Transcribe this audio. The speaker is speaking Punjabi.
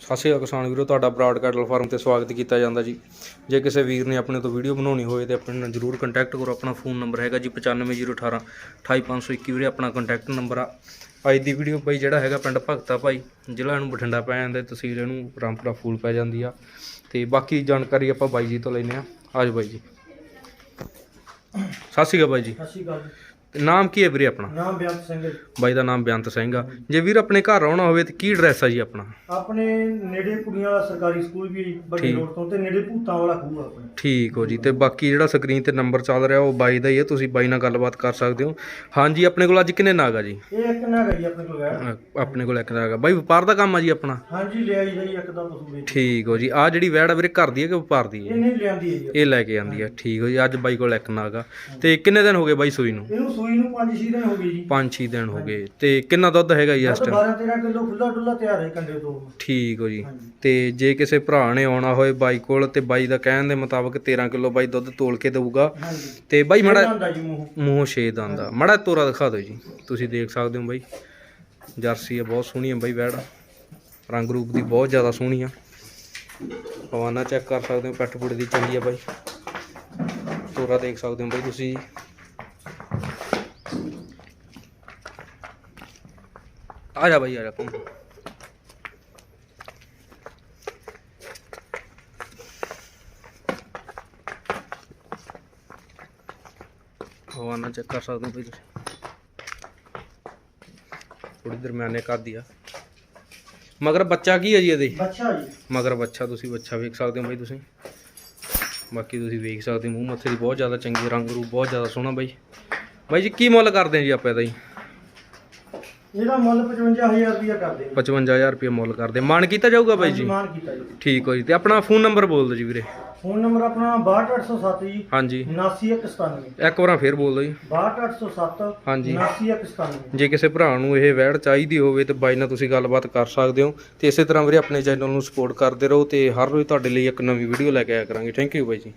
ਸਤਿ ਸ਼੍ਰੀ ਅਕਾਲ ਕਿਸਾਨ ਵੀਰੋ, ਤੁਹਾਡਾ ਬਰਾਡ ਕੈਟਲ ਫਾਰਮ ਤੇ ਸਵਾਗਤ ਕੀਤਾ ਜਾਂਦਾ ਜੀ। ਜੇ ਕਿਸੇ ਵੀਰ ਨੇ ਆਪਣੇ ਤੋਂ ਵੀਡੀਓ ਬਣਾਉਣੀ ਹੋਵੇ ਤੇ ਆਪਣੇ ਨਾਲ ਜਰੂਰ ਕੰਟੈਕਟ ਕਰੋ, ਆਪਣਾ ਫੋਨ ਨੰਬਰ ਹੈਗਾ ਜੀ 95018 28521 ਵੀਰੇ, ਆਪਣਾ ਕੰਟੈਕਟ ਨੰਬਰ ਆ। ਅੱਜ ਦੀ ਵੀਡੀਓ ਬਾਈ ਜਿਹੜਾ ਹੈਗਾ ਪਿੰਡ ਭਗਤਾ ਭਾਈ, ਜ਼ਿਲ੍ਹਾ ਨੂੰ ਬਠਿੰਡਾ ਪੈ ਜਾਂਦਾ, ਤਹਿਸੀਲ ਇਹਨੂੰ ਰਾਮਪੁਰਾ ਫੂਲ ਪੈ ਜਾਂਦੀ ਆ। ਤੇ ਬਾਕੀ ਜਾਣਕਾਰੀ ਆਪਾਂ ਬਾਈ ਜੀ ਤੋਂ ਲੈਨੇ ਆ। ਆਜੋ ਬਾਈ ਜੀ। ਸਤਿ ਸ਼੍ਰੀ ਅਕਾਲ ਬਾਈ ਜੀ। ਸਤਿ ਸ਼੍ਰੀ ਅਕਾਲ ਨਾਮ ਕੀ ਹੈ ਵੀਰੇ ਆਪਣਾ? ਨਾਮ ਬਿਆੰਤ ਸਿੰਘ ਹੈ। ਬਾਈ ਦਾ ਨਾਮ ਬੇਅੰਤ ਸਿੰਘ ਆ। ਜੇ ਵੀਰ ਆਪਣੇ ਘਰ ਆਉਣਾ ਹੋਵੇ ਤੇ ਕੀ ਐਡਰੈਸ ਆ ਜੀ ਆਪਣਾ? ਆਪਣੇ ਨੇੜੇ ਕੁੜੀਆਂ ਵਾਲਾ ਸਰਕਾਰੀ ਸਕੂਲ ਵੀ ਹੈ ਜੀ, ਵੱਡੀ ਠੀਕ। ਰੋਡ ਤੋਂ ਤੇ ਨੇੜੇ ਭੂਤਾਂ ਵਾਲਾ ਖੂਹ ਆ ਆਪਣੇ। ਠੀਕ ਹੋ ਜੀ ਤੇ ਬਾਕੀ ਜਿਹੜਾ ਸਕਰੀਨ ਤੇ ਨੰਬਰ ਚੱਲ ਰਿਹਾ ਉਹ ਬਾਈ ਦਾ ਹੀ ਹੈ ਤੁਸੀਂ ਬਾਈ ਨਾਲ ਗੱਲਬਾਤ ਕਰ ਸਕਦੇ ਹੋ। ਹਾਂਜੀ ਆਪਣੇ ਕੋਲ ਅੱਜ ਕਿੰਨੇ ਨਾਗ ਆ ਜੀ? ਇਹ ਇੱਕ ਨਾ ਗਈ ਆਪਣੇ ਕੋਲ ਅ, ਆਪਣੇ ਕੋਲ ਇੱਕ ਨਾਗ ਆ। ਬਾਈ ਵਪਾਰ ਦਾ ਕੰਮ ਆ ਜੀ ਆਪਣਾ? ਹਾਂਜੀ ਲਿਆਈ ਜਾਈ ਇੱਕ ਦਾ ਪਸ਼ੂ ਵੇਚ ਠੀਕ ਹੋ ਜੀ ਆ ਜਿਹੜੀ ਵੈੜ ਆ ਵੀਰੇ ਘਰ ਦੀ ਹੈ ਕਿ ਵਪਾਰ ਦੀ ਇਹ ਹੈ ਨਹੀਂ ਲਿਆਂਦੀ ਹੈ ਜੀ। ਇਹ ਲੈ ਕੇ ਆਂਦੀ ਹੈ ਠੀਕ ਹੋ ਜੀ ਅੱਜ ਬਾਈ ਕੋਲ ਇੱਕ ਨਾਗ ਆ। ਤੇ ਕਿੰਨੇ ਦਿਨ ਹੋ ਗਏ ਬਾਈ ਸੂਈ ਨੂੰ? ਇਹਨੂੰ ਸੂਈ ਨੂੰ 5-6 ਦਿਨ ਹੋ ਗਏ ਜੀ। 5-6 ਦਿਨ ਹੋ ਗਏ। ਤੇ ਕਿੰਨਾ ਦੁੱਧ ਹੈਗਾ ਜੀ ਇਸ ਟਾਈਮ 12-13 ਕਿਲੋ ਖੁੱਲਾ ਡੁੱਲਾ ਤਿਆਰ ਹੈ ਕੰਡੇ ਤੋਂ। ਠੀਕ ਹੋ ਜੀ। ਤੇ ਜੇ ਕਿਸੇ ਭਰਾ ਨੇ ਆਉਣਾ ਹੋਏ ਬਾਈ ਕੋਲ ਤੇ ਬਾਈ ਦਾ ਕਹਿਣ ਦੇ ਮੁਤਾਬਕ 13 ਕਿਲੋ ਬਾਈ ਦੁੱਧ ਤੋਲ ਕੇ ਦਊਗਾ। ਤੇ ਬਾਈ ਮੜਾ ਮੂੰਹ। ਛੇ ਦੰਦ ਮੜਾ ਤੋਰਾ ਦਿਖਾ ਦਿਓ ਜੀ। ਤੁਸੀਂ ਦੇਖ ਸਕਦੇ ਹੋ ਬਾਈ। ਜਰਸੀ ਆ ਬਹੁਤ ਸੋਹਣੀ ਆ ਬਾਈ ਵੈੜ। ਰੰਗ ਰੂਪ ਦੀ ਬਹੁਤ ਜ਼ਿਆਦਾ ਸੋਹਣੀ ਆ। ਹਵਾਨਾ ਚੈੱਕ ਕਰ ਸਕਦੇ ਹੋ ਪੈਟ ਪੁੜ ਦੀ ਚੰਗੀ ਆ ਬਾਈ। ਤੋਰਾ ਦੇਖ ਸਕਦੇ ਹੋ ਬਾਈ ਤੁਸੀਂ। ਬਾਈ ਆ ਜਾ ਘੁੰਮ। ਹਵਾਨਾ ਚੈੱਕ ਕਰ ਸਕਦੇ ਹੋ ਬਾਈ ਤੁਸੀਂ। ਥੋੜੀ ਦਰਮਿਆਨੇ ਕਰਦੀ ਆ ਮਗਰ ਬੱਚਾ ਕੀ ਹੈ ਜੀ ਇਹਦੇ? ਬੱਚਾ ਜੀ। ਮਗਰ ਬੱਚਾ ਤੁਸੀਂ ਬੱਚਾ ਵੇਖ ਸਕਦੇ ਹੋ ਬਾਈ ਤੁਸੀਂ। ਬਾਕੀ ਤੁਸੀਂ ਵੇਖ ਸਕਦੇ ਹੋ ਮੂੰਹ ਮੱਥੇ ਦੀ ਬਹੁਤ ਜ਼ਿਆਦਾ ਚੰਗੀ ਰੰਗ ਰੂਪ ਬਹੁਤ ਜ਼ਿਆਦਾ ਸੋਹਣਾ ਬਾਈ। ਬਾਈ ਜੀ ਕੀ ਮੁੱਲ ਕਰਦੇ ਆ ਜੀ ਆਪਾਂ ਇਹਦਾ ਜੀ? ਇਹਦਾ ਮੁੱਲ 55000 ਰੁਪਇਆ ਕਰਦੇ ਜੀ 55000 ਰੁਪਏ ਮੁੱਲ ਕਰਦੇ। ਮਾਨ ਕੀਤਾ ਜਾਊਗਾ ਬਾਈ ਜੀ? ਮਾਨ ਕੀਤਾ ਜੀ ਠੀਕ ਹੋ ਜੀ। ਤੇ ਆਪਣਾ ਫੋਨ ਨੰਬਰ ਬੋਲ ਦਿਓ ਜੀ ਵੀਰੇ। ਫੋਨ ਨੰਬਰ ਆਪਣਾ 62807 ਜੀ ਹਾਂਜੀ। 79197 ਇੱਕ ਵਾਰਾਂ ਫੇਰ ਬੋਲ ਦਿਓ ਜੀ। 62807 ਹਾਂਜੀ। 79197 ਜੇ ਕਿਸੇ ਭਰਾ ਨੂੰ ਇਹ ਵੈੜ ਚਾਹੀਦੀ ਹੋਵੇ ਤੇ ਬਾਈ ਨਾਲ ਤੁਸੀਂ ਗੱਲਬਾਤ ਕਰ ਸਕਦੇ ਹੋ। ਤੇ ਇਸੇ ਤਰ੍ਹਾਂ ਵੀਰੇ ਆਪਣੇ ਚੈਨਲ ਨੂੰ ਸਪੋਰਟ ਕਰਦੇ ਰਹੋ ਤੇ ਹਰ ਰੋਜ਼ ਤੁਹਾਡੇ ਲਈ ਇੱਕ ਨਵੀਂ ਵੀਡੀਓ ਲੈ ਕੇ ਆਇਆ ਕਰਾਂਗੇ। ਥੈਂਕ ਯੂ ਬਾਈ ਜੀ।